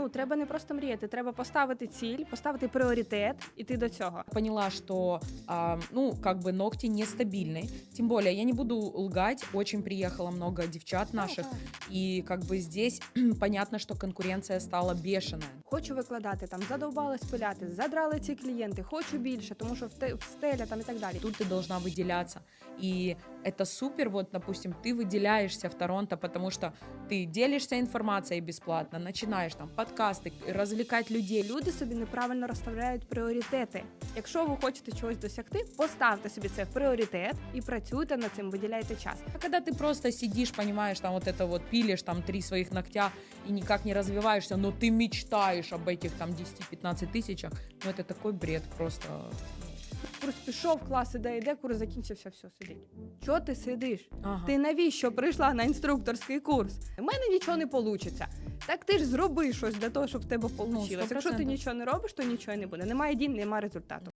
Ну треба не просто мріяти, треба поставити ціль, поставити пріоритет, іти до цього. Поняла, что, а, ну, как бы ногти нестабильны. Тем более, я не буду лгать, очень приехало много девчат наших, и как бы здесь понятно, что конкуренция стала бешеная. Хочу викладати там, задовбались пиляти, задрали ці клієнти, хочу більше, тому що в те- в стеля там і так далі. Тут ты должна выделяться. И это супер, вот, допустим, ты выделяешься в Торонто, потому что ты делишься информацией бесплатно, начинаешь там подкасты, развлекать людей. Люди собі неправильно розставляють пріоритети. Якщо ви хочете чогось досягти, поставте собі це в пріоритет і працюйте над цим, виділяйте час. А когда ты просто сидишь, понимаешь, там вот это вот пилишь, там три своих ногтя и никак не развиваешься, но ты мечтаешь об этих там 10-15 тысячах, ну это такой бред просто. Курс пішов, клас іде, іде, курс закінчився, все, сидить. Чого ти сидиш? Ага. Ти навіщо прийшла на інструкторський курс? У мене нічого не вийде. Так ти ж зроби щось для того, щоб в тебе вийшло. Якщо ти нічого не робиш, то нічого не буде. Немає дій, немає результату.